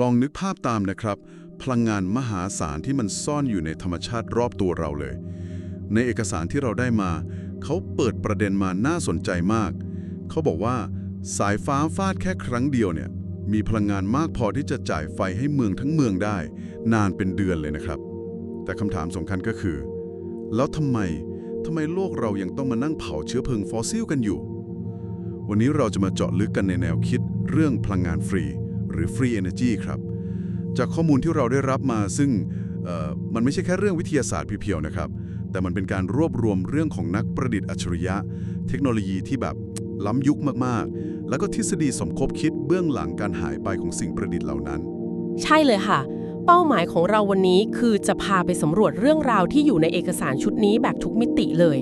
ลองนึกภาพตามนะครับ พลังงานมหาศาลที่มันซ่อนอยู่ในธรรมชาติรอบตัวเราเลย ในเอกสารที่เราได้มา เขาเปิดประเด็นมาน่าสนใจมาก เขาบอกว่า สายฟ้าฟาดแค่ครั้งเดียวเนี่ยมีพลังงานมากพอที่จะจ่ายไฟให้เมืองทั้งเมืองได้ นานเป็นเดือนเลยนะครับ แต่คำถามสำคัญก็คือ แล้วทำไมทำไมโลกเรายังต้องมานั่งเผาเชื้อเพลิงฟอสซิลกันอยู่ วันนี้เราจะมาเจาะลึกกันในแนวคิดเรื่องพลังงานฟรี หรือ Free Energy ครับ จากข้อมูลที่เราได้รับมาซึ่งมันไม่ใช่แค่เรื่องวิทยาศาสตร์เพียวๆนะครับ แต่มันเป็นการรวบรวมเรื่องของนักประดิษฐ์อัจฉริยะ เทคโนโลยีที่แบบล้ำยุคมากๆ แล้วก็ทฤษฎีสมคบคิดเบื้องหลังการหายไปของสิ่งประดิษฐ์เหล่านั้น ใช่เลยค่ะ เป้าหมายของเราวันนี้คือจะพาไปสำรวจเรื่องราวที่อยู่ในเอกสารชุดนี้แบบทุกมิติเลย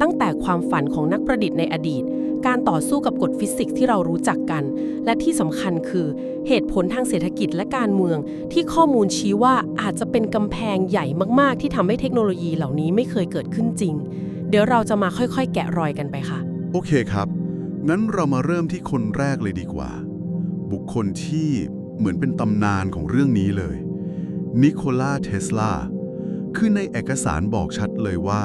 ตั้งแต่ความฝันของนักประดิษฐ์ในอดีต การต่อสู้กับกฎฟิสิกส์ที่เรารู้จักกัน และที่สำคัญคือเหตุผลทางเศรษฐกิจและการเมือง ที่ข้อมูลชี้ว่าอาจจะเป็นกำแพงใหญ่มาก ๆ ที่ทำให้เทคโนโลยีเหล่านี้ไม่เคยเกิดขึ้นจริง เดี๋ยวเราจะมาค่อยๆ แกะรอยกันไปค่ะ โอเคครับ งั้นเรามาเริ่มที่คนแรกเลยดีกว่า บุคคลที่เหมือนเป็นตำนานของเรื่องนี้เลยนิโคลาเทสลาคือในเอกสารบอกชัดเลยว่า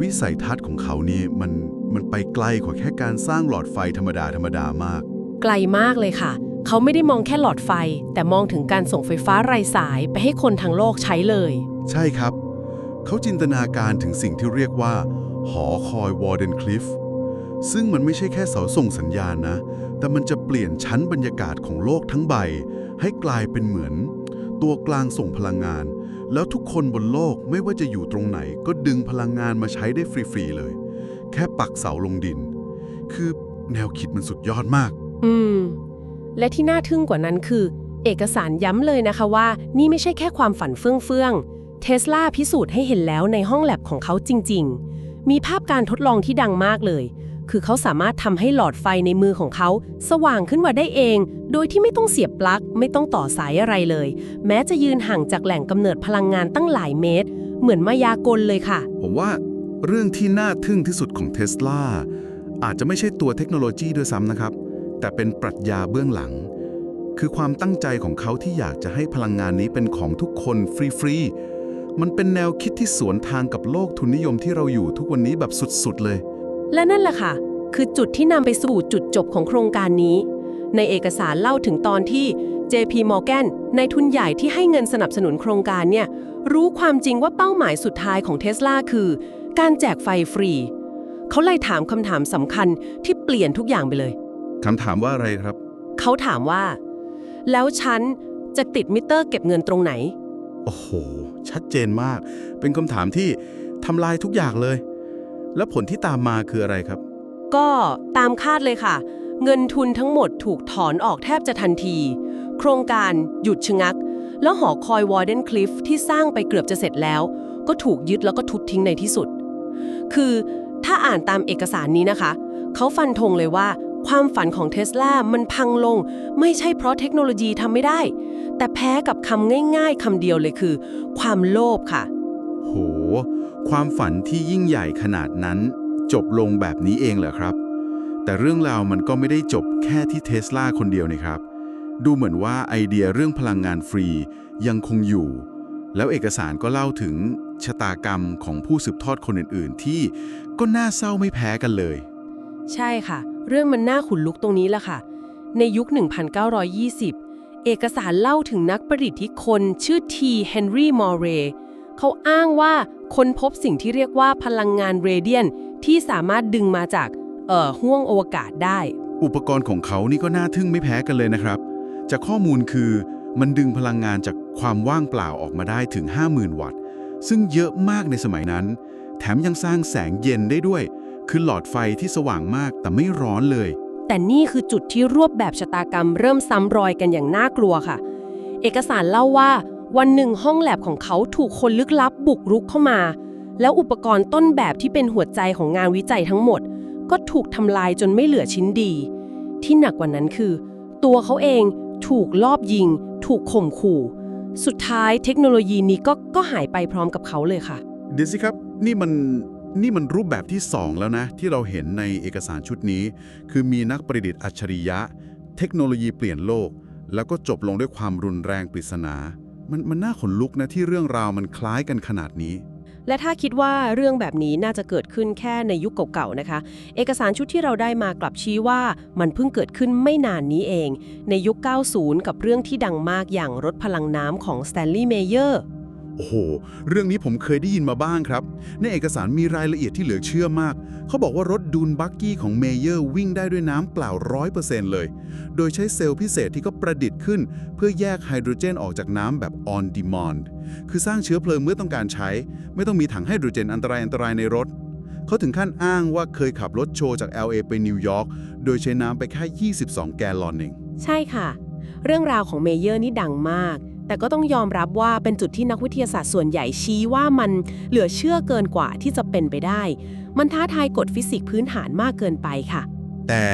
วิสัยทัศน์ของเขานี่มัน มันไปไกลกว่าแค่การสร้างหลอดไฟธรรมดาธรรมดามาก ไกลมากเลยค่ะ เขาไม่ได้มองแค่หลอดไฟ แต่มองถึงการส่งไฟฟ้าไร้สายไปให้คนทั้งโลกใช้เลย ใช่ครับ เขาจินตนาการถึงสิ่งที่เรียกว่า หอคอยวอร์เดนคลิฟซึ่งมันไม่ใช่แค่เสาส่งสัญญาณนะ แต่มันจะเปลี่ยนชั้นบรรยากาศของโลกทั้งใบ ให้กลายเป็นเหมือน ตัวกลางส่งพลังงาน แล้วทุกคนบนโลกไม่ว่าจะอยู่ตรงไหน ก็ดึงพลังงานมาใช้ได้ฟรีๆเลย แค่ปักเสาลงดิน คือแนวคิดมันสุดยอดมาก อืม และที่น่าทึ่งกว่านั้นคือ เอกสารย้ำเลยนะคะว่า นี่ไม่ใช่แค่ความฝันเฟื่องๆเทสลาพิสูจน์ให้เห็นแล้วในห้องแลบของเขาจริง ๆ มีภาพการทดลองที่ดังมากเลย คือเขาสามารถทำให้หลอดไฟในมือของเขา สว่างขึ้นมาได้เอง โดยที่ไม่ต้องเสียบปลั๊ก ไม่ต้องต่อสายอะไรเลย แม้จะยืนห่างจากแหล่งกำเนิดพลังงานตั้งหลายเมตร เหมือนมายากลเลยค่ะ ผมว่า เรื่องที่น่าทึ่งที่สุดของเทสลาอาจจะไม่ใช่ตัวเทคโนโลยีด้วยซ้ำนะครับ แต่เป็นปรัชญาเบื้องหลัง คือความตั้งใจของเขาที่อยากจะให้พลังงานนี้เป็นของทุกคนฟรีๆ มันเป็นแนวคิดที่สวนทางกับโลกทุนนิยมที่เราอยู่ทุกวันนี้แบบสุดๆเลย และนั่นแหละค่ะ คือจุดที่นำไปสู่จุดจบของโครงการนี้ ในเอกสารเล่าถึงตอนที่ JP Morgan ในทุนใหญ่ที่ให้เงินสนับสนุนโครงการเนี่ยรู้ความจริงว่าเป้าหมายสุดท้ายของเทสลาคือ การแจกไฟฟรี เขาเลยถามคำถามสำคัญที่เปลี่ยนทุกอย่างไปเลย คำถามว่าอะไรครับ เขาถามว่า แล้วฉันจะติดมิเตอร์เก็บเงินตรงไหน โอ้โห ชัดเจนมาก เป็นคำถามที่ทำลายทุกอย่างเลย แล้วผลที่ตามมาคืออะไรครับ ก็ตามคาดเลยค่ะ เงินทุนทั้งหมดถูกถอนออกแทบจะทันที โครงการหยุดชะงัก แล้วหอคอยวอร์เดนคลิฟที่สร้างไปเกือบจะเสร็จแล้ว ก็ถูกยึดแล้วก็ทุบทิ้งในที่สุด คือถ้าอ่านตามเอกสารนี้นะคะ เขาฟันธงเลยว่าความฝันของเทสลามันพังลง ไม่ใช่เพราะเทคโนโลยีทำไม่ได้ แต่แพ้กับคำง่าย ๆคำเดียวเลยคือ ความโลภค่ะ โห ความฝันที่ยิ่งใหญ่ขนาดนั้น จบลงแบบนี้เองเหรอครับ แต่เรื่องราวมันก็ไม่ได้จบแค่ที่เทสลาคนเดียวนี่ครับ ดูเหมือนว่าไอเดียเรื่องพลังงานฟรียังคงอยู่ แล้วเอกสารก็เล่าถึงชะตากรรมของผู้สืบทอดคนอื่นๆ ที่ก็น่าเศร้าไม่แพ้กันเลย ใช่ค่ะ เรื่องมันน่าขุนลุกตรงนี้แหละค่ะ ในยุค 1920 เอกสารเล่าถึงนักประดิษฐ์ที่คนชื่อทีเฮนรี่มอร์เรย์เขาอ้างว่าค้นพบสิ่งที่เรียกว่าพลังงานเรเดียนที่สามารถดึงมาจากเอ่อห้วงอวกาศได้ อุปกรณ์ของเขานี่ก็น่าทึ่งไม่แพ้กันเลยนะครับ จากข้อมูลคือ มันดึงพลังงานจากความว่างเปล่าออกมาได้ถึง 50,000 วัตต์ ซึ่งเยอะมากในสมัยนั้น แถมยังสร้างแสงเย็นได้ด้วย คือหลอดไฟที่สว่างมากแต่ไม่ร้อนเลย แต่นี่คือจุดที่รวบแบบชะตากรรมเริ่มซ้ำรอยกันอย่างน่ากลัวค่ะ เอกสารเล่าว่าวันหนึ่งห้องแลบของเขาถูกคนลึกลับบุกรุกเข้ามา แล้วอุปกรณ์ต้นแบบที่เป็นหัวใจของงานวิจัยทั้งหมด ก็ถูกทำลายจนไม่เหลือชิ้นดี ที่หนักกว่านั้นคือ ตัวเขาเองถูกลอบยิง ถูกข่มขู่ สุดท้ายเทคโนโลยีนี้ก็ก็หายไปพร้อมกับเขาเลยค่ะ เดี๋ยวสิครับ นี่มันนี่มันรูปแบบที่ 2 แล้วนะ ที่เราเห็นในเอกสารชุดนี้ คือมีนักประดิษฐ์อัจฉริยะ เทคโนโลยีเปลี่ยนโลก แล้วก็จบลงด้วยความรุนแรงปริศนา มันมันน่าขนลุกนะที่เรื่องราวมันคล้ายกันขนาดนี้ และถ้าคิดว่าเรื่องแบบนี้น่าจะเกิดขึ้นแค่ในยุคเก่าๆนะคะ เอกสารชุดที่เราได้มากลับชี้ว่ามันเพิ่งเกิดขึ้นไม่นานนี้เอง ในยุค 90 กับเรื่องที่ดังมากอย่างรถพลังน้ำของ Stanley Meyer โอ้โห เรื่องนี้ผมเคยได้ยินมาบ้างครับ ในเอกสารมีรายละเอียดที่เหลือเชื่อมาก เขาบอกว่ารถดูนบักกี้ของเมเยอร์วิ่งได้ด้วยน้ำเปล่า 100%เลย โดยใช้เซลล์พิเศษที่เขาประดิษฐ์ขึ้น เพื่อแยกไฮโดรเจนออกจากน้ำแบบ on demand คือสร้างเชื้อเพลิงเมื่อต้องการใช้ ไม่ต้องมีถังไฮโดรเจนอันตรายอันตรายในรถ เขาถึงขั้นอ้างว่าเคยขับรถโชว์จาก LA ไปนิวยอร์ก โดยใช้น้ำไปแค่ 22 แกลลอนเอง ใช่ค่ะ เรื่องราวของเมเยอร์นี่ดังมาก แต่ก็ต้องยอมรับว่าเป็นจุดที่นักวิทยาศาสตร์ส่วนใหญ่ชี้ว่ามันเหลือเชื่อเกินกว่าที่จะเป็นไปได้ มันท้าทายกฎฟิสิกส์พื้นฐานมากเกินไปค่ะ แต่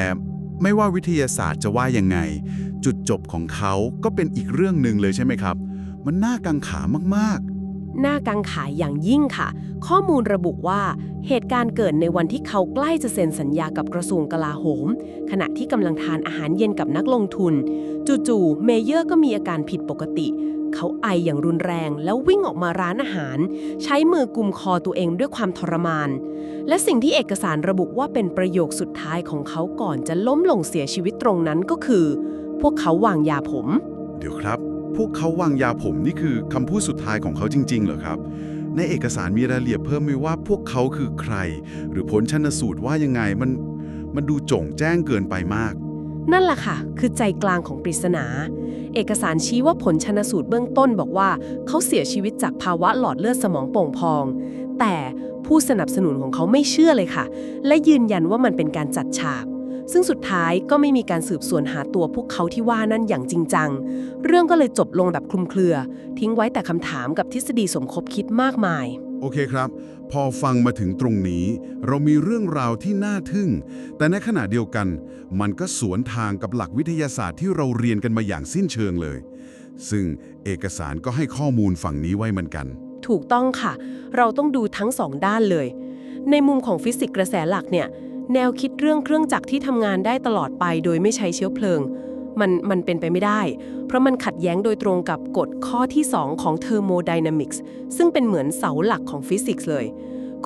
ไม่ว่าวิทยาศาสตร์จะว่ายังไง จุดจบของเขาก็เป็นอีกเรื่องหนึ่งเลยใช่ไหมครับ มันน่ากังขามาก น้ากังขายอย่างยิ่งค่ะ ข้อมูลระบุว่าเหตุการณ์เกิดในวันที่เขาใกล้จะเซ็นสัญญากับกระทรวงกลาโหม ขณะที่กำลังทานอาหารเย็นกับนักลงทุน จู่ๆเมเยอร์ก็มีอาการผิดปกติ เขาไออย่างรุนแรงแล้ววิ่งออกมาร้านอาหาร ใช้มือกุมคอตัวเองด้วยความทรมาน และสิ่งที่เอกสารระบุว่าเป็นประโยคสุดท้ายของเขาก่อนจะล้มลงเสียชีวิตตรงนั้นก็คือ พวกเขาวางยาผม เดี๋ยวครับ พวกเขาวางยาผมนี่คือคำพูดสุดท้ายของเขาจริง ๆ เหรอครับ ในเอกสารมีรายละเอียดเพิ่มไหมว่าพวกเขาคือใคร หรือผลชันสูตรว่ายังไงมันมันดูโจ่งแจ้งเกินไปมาก นั่นแหละค่ะ คือใจกลางของปริศนา เอกสารชี้ว่าผลชนสูตรเบื้องต้นบอกว่า เขาเสียชีวิตจากภาวะหลอดเลือดสมองโป่งพอง แต่ผู้สนับสนุนของเขาไม่เชื่อเลยค่ะ และยืนยันว่ามันเป็นการจัดฉาก ซึ่งสุดท้ายก็ไม่มีการสืบสวนหาตัวพวกเขาที่ว่านั่นอย่างจริงจัง เรื่องก็เลยจบลงแบบคลุมเครือ ทิ้งไว้แต่คำถามกับทฤษฎีสมคบคิดมากมาย โอเคครับ พอฟังมาถึงตรงนี้ เรามีเรื่องราวที่น่าทึ่ง แต่ในขณะเดียวกัน มันก็สวนทางกับหลักวิทยาศาสตร์ที่เราเรียนกันมาอย่างสิ้นเชิงเลย ซึ่งเอกสารก็ให้ข้อมูลฝั่งนี้ไว้เหมือนกัน ถูกต้องค่ะ เราต้องดูทั้งสองด้านเลย ในมุมของฟิสิกส์กระแสหลักเนี่ย แนวคิดเรื่องเครื่องจักรที่ทำงานได้ตลอดไปโดยไม่ใช้เชื้อเพลิง มันมันเป็นไปไม่ได้ เพราะมันขัดแย้งโดยตรงกับกฎข้อที่ 2 ของ thermodynamics ซึ่งเป็นเหมือนเสาหลักของฟิสิกส์เลย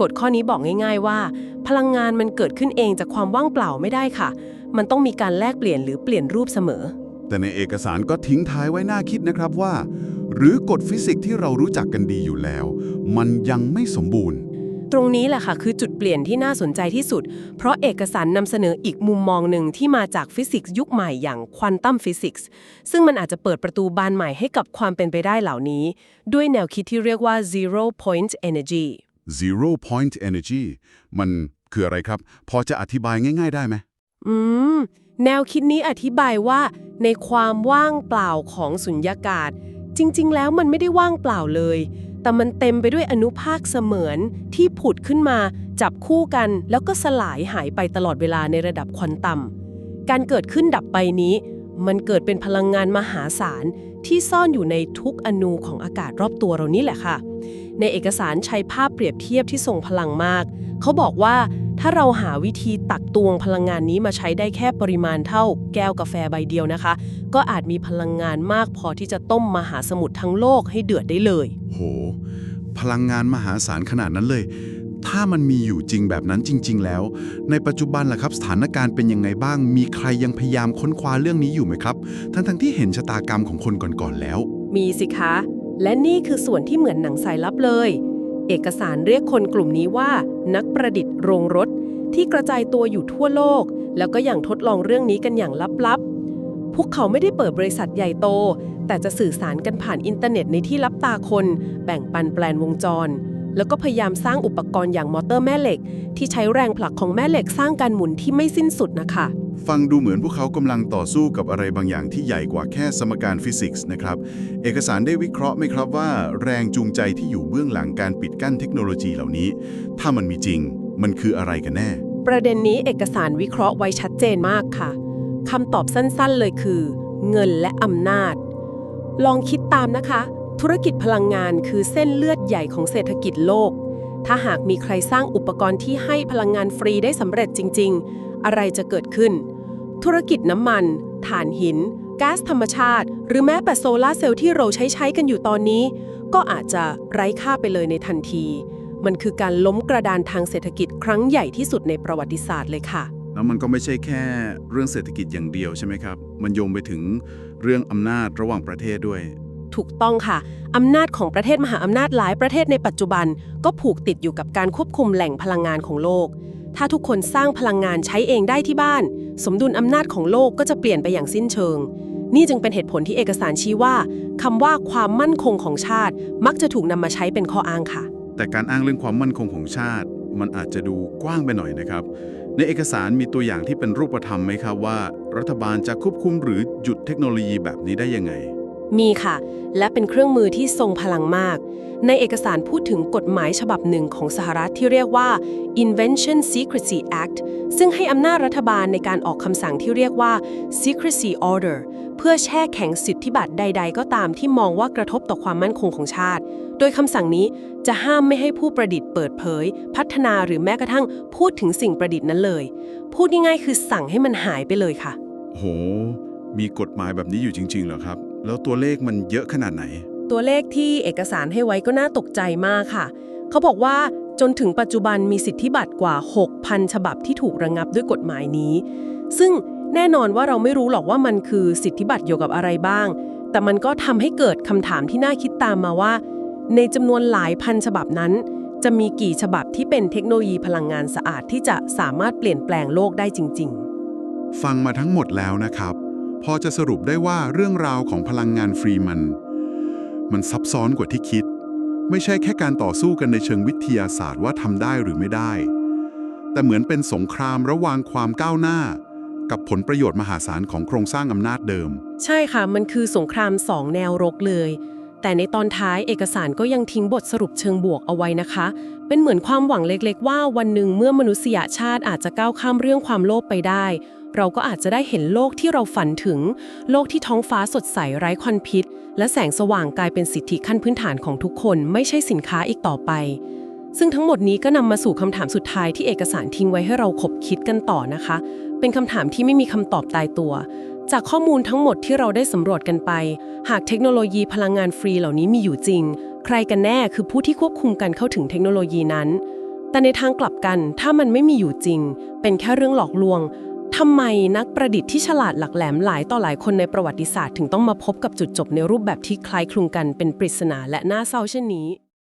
กฎข้อนี้บอกง่าย ๆ ว่า พลังงานมันเกิดขึ้นเองจากความว่างเปล่าไม่ได้ค่ะ มันต้องมีการแลกเปลี่ยนหรือเปลี่ยนรูปเสมอ แต่ในเอกสารก็ทิ้งท้ายไว้น่าคิดนะครับว่า หรือกฎฟิสิกส์ที่เรารู้จักกันดีอยู่แล้ว มันยังไม่สมบูรณ์ ตรงนี้แหละค่ะคือจุดเปลี่ยนที่น่าสนใจที่สุด เพราะเอกสารนำเสนออีกมุมมองหนึ่งที่มาจากฟิสิกส์ยุคใหม่อย่างควอนตัมฟิสิกส์ซึ่งมันอาจจะเปิดประตูบานใหม่ให้กับความเป็นไปได้เหล่านี้ ด้วยแนวคิดที่เรียกว่า zero point energy zero point energy มันคืออะไรครับ พอจะอธิบายง่าย ๆ ได้ไหมอืม แนวคิดนี้อธิบายว่า ในความว่างเปล่าของสุญญากาศ จริง ๆ แล้วมันไม่ได้ว่างเปล่าเลย แต่มันเต็มไปด้วยอนุภาคเสมือนที่ผุดขึ้นมาจับคู่กัน แล้วก็สลายหายไปตลอดเวลาในระดับควอนตัม การเกิดขึ้นดับไปนี้ มันเกิดเป็นพลังงานมหาศาลที่ซ่อนอยู่ในทุกอนูของอากาศรอบตัวเรานี่แหละค่ะ ในเอกสารใช้ภาพเปรียบเทียบที่ทรงพลังมาก เขาบอกว่า ถ้าเราหาวิธีตักตวงพลังงานนี้มาใช้ได้แค่ปริมาณเท่าแก้วกาแฟใบเดียวนะคะ ก็อาจมีพลังงานมากพอที่จะต้มมหาสมุทรทั้งโลกให้เดือดได้เลย โห พลังงานมหาศาลขนาดนั้นเลย ถ้ามันมีอยู่จริงแบบนั้นจริง ๆ แล้ว ในปัจจุบันล่ะครับสถานการณ์เป็นยังไงบ้าง มีใครยังพยายามค้นคว้าเรื่องนี้อยู่ไหมครับ ทั้งๆที่เห็นชะตากรรมของคนก่อนๆแล้ว มีสิคะ และนี่คือส่วนที่เหมือนหนังสายลับเลย เอกสารเรียกคนกลุ่มนี้ว่า นักประดิษฐ์โรงรถ ที่กระจายตัวอยู่ทั่วโลก แล้วก็อย่างทดลองเรื่องนี้กันอย่างลับๆ พวกเขาไม่ได้เปิดบริษัทใหญ่โต แต่จะสื่อสารกันผ่านอินเทอร์เน็ตในที่ลับตาคน แบ่งปันแปลนวงจร แล้วก็พยายามสร้างอุปกรณ์อย่างมอเตอร์แม่เหล็ก ที่ใช้แรงผลักของแม่เหล็กสร้างการหมุนที่ไม่สิ้นสุดนะคะฟังดูเหมือนพวกเขากำลังต่อสู้กับอะไรบางอย่างที่ใหญ่กว่าแค่สมการฟิสิกส์นะครับ เอกสารได้วิเคราะห์ไหมครับว่า แรงจูงใจที่อยู่เบื้องหลังการปิดกั้นเทคโนโลยีเหล่านี้ ถ้ามันมีจริง มันคืออะไรกันแน่ ประเด็นนี้เอกสารวิเคราะห์ไว้ชัดเจนมากค่ะคำตอบสั้นๆเลยคือ เงินและอำนาจ ลองคิดตามนะคะ ธุรกิจพลังงานคือเส้นเลือดใหญ่ของเศรษฐกิจโลก ถ้าหากมีใครสร้างอุปกรณ์ที่ให้พลังงานฟรีได้สำเร็จจริง ๆ อะไรจะเกิดขึ้น ธุรกิจน้ำมัน ถ่านหินก๊าซธรรมชาติ หรือแม้แต่โซลาเซลล์ที่เราใช้ใช้กันอยู่ตอนนี้ ก็อาจจะไร้ค่าไปเลยในทันที มันคือการล้มกระดานทางเศรษฐกิจครั้งใหญ่ที่สุดในประวัติศาสตร์เลยค่ะ แล้วมันก็ไม่ใช่แค่เรื่องเศรษฐกิจอย่างเดียวใช่ไหมครับ มันโยงไปถึงเรื่องอำนาจระหว่างประเทศด้วย ถูกต้องค่ะ อำนาจของประเทศมหาอำนาจหลายประเทศในปัจจุบัน ก็ผูกติดอยู่กับการควบคุมแหล่งพลังงานของโลก ถ้าทุกคนสร้างพลังงานใช้เองได้ที่บ้าน สมดุลอำนาจของโลกก็จะเปลี่ยนไปอย่างสิ้นเชิงนี่จึงเป็นเหตุผลที่เอกสารชี้ว่าคำว่าความมั่นคงของชาติ มักจะถูกนำมาใช้เป็นข้ออ้างค่ะ แต่การอ้างเรื่องความมั่นคงของชาติ มันอาจจะดูกว้างไปหน่อยนะครับ ในเอกสารมีตัวอย่างที่เป็นรูปธรรมไหมครับว่า รัฐบาลจะควบคุมหรือหยุดเทคโนโลยีแบบนี้ได้ยังไง มีค่ะ และเป็นเครื่องมือที่ทรงพลังมาก ในเอกสารพูดถึงกฎหมายฉบับหนึ่งของสหรัฐที่เรียกว่า Invention Secrecy Act ซึ่งให้อำนาจรัฐบาลในการออกคำสั่งที่เรียกว่า Secrecy Order เพื่อแช่แข็งสิทธิบัตรใด ๆ ก็ตามที่มองว่ากระทบต่อความมั่นคงของชาติ โดยคำสั่งนี้จะห้ามไม่ให้ผู้ประดิษฐ์เปิดเผย พัฒนาหรือแม้กระทั่งพูดถึงสิ่งประดิษฐ์นั้นเลย พูดง่ายๆคือสั่งให้มันหายไปเลยค่ะ โห มีกฎหมายแบบนี้อยู่จริงๆเหรอครับ แล้วตัวเลขมันเยอะขนาดไหน ตัวเลขที่เอกสารให้ไว้ก็น่าตกใจมากค่ะ เขาบอกว่าจนถึงปัจจุบันมีสิทธิบัตรกว่า 6,000 ฉบับที่ถูกระงับด้วยกฎหมายนี้ ซึ่งแน่นอนว่าเราไม่รู้หรอกว่ามันคือสิทธิบัตรเกี่ยวกับอะไรบ้าง แต่มันก็ทำให้เกิดคำถามที่น่าคิดตามมาว่า ในจำนวนหลายพันฉบับนั้น จะมีกี่ฉบับที่เป็นเทคโนโลยีพลังงานสะอาดที่จะสามารถเปลี่ยนแปลงโลกได้จริง ๆ ฟังมาทั้งหมดแล้วนะครับ พอจะสรุปได้ว่าเรื่องราวของพลังงานฟรีมัน มันซับซ้อนกว่าที่คิด ไม่ใช่แค่การต่อสู้กันในเชิงวิทยาศาสตร์ว่าทำได้หรือไม่ได้ แต่เหมือนเป็นสงครามระหว่างความก้าวหน้า กับผลประโยชน์มหาศาลของโครงสร้างอำนาจเดิม ใช่ค่ะ มันคือสงครามสองแนวรกเลย แต่ในตอนท้ายเอกสารก็ยังทิ้งบทสรุปเชิงบวกเอาไว้นะคะ เป็นเหมือนความหวังเล็กๆ ว่าวันหนึ่งเมื่อมนุษยชาติอาจจะก้าวข้ามเรื่องความโลภไปได้ เราก็อาจจะได้เห็นโลกที่เราฝันถึง โลกที่ท้องฟ้าสดใสไร้ควันพิษ และแสงสว่างกลายเป็นสิทธิขั้นพื้นฐานของทุกคน ไม่ใช่สินค้าอีกต่อไป ซึ่งทั้งหมดนี้ก็นำมาสู่คำถามสุดท้ายที่เอกสารทิ้งไว้ให้เราขบคิดกันต่อนะคะ เป็นคำถามที่ไม่มีคำตอบตายตัว จากข้อมูลทั้งหมดที่เราได้สำรวจกันไป หากเทคโนโลยีพลังงานฟรีเหล่านี้มีอยู่จริง ใครกันแน่คือผู้ที่ควบคุมการเข้าถึงเทคโนโลยีนั้น แต่ในทางกลับกันถ้ามันไม่มีอยู่จริง เป็นแค่เรื่องหลอกลวงทำไมนักประดิษฐ์ที่ฉลาดหลักแหลมหลายต่อหลายคนในประวัติศาสตร์ถึงต้องมาพบกับจุดจบในรูปแบบที่คล้ายคลึงกันเป็นปริศนาและน่าเศร้าเช่นนี้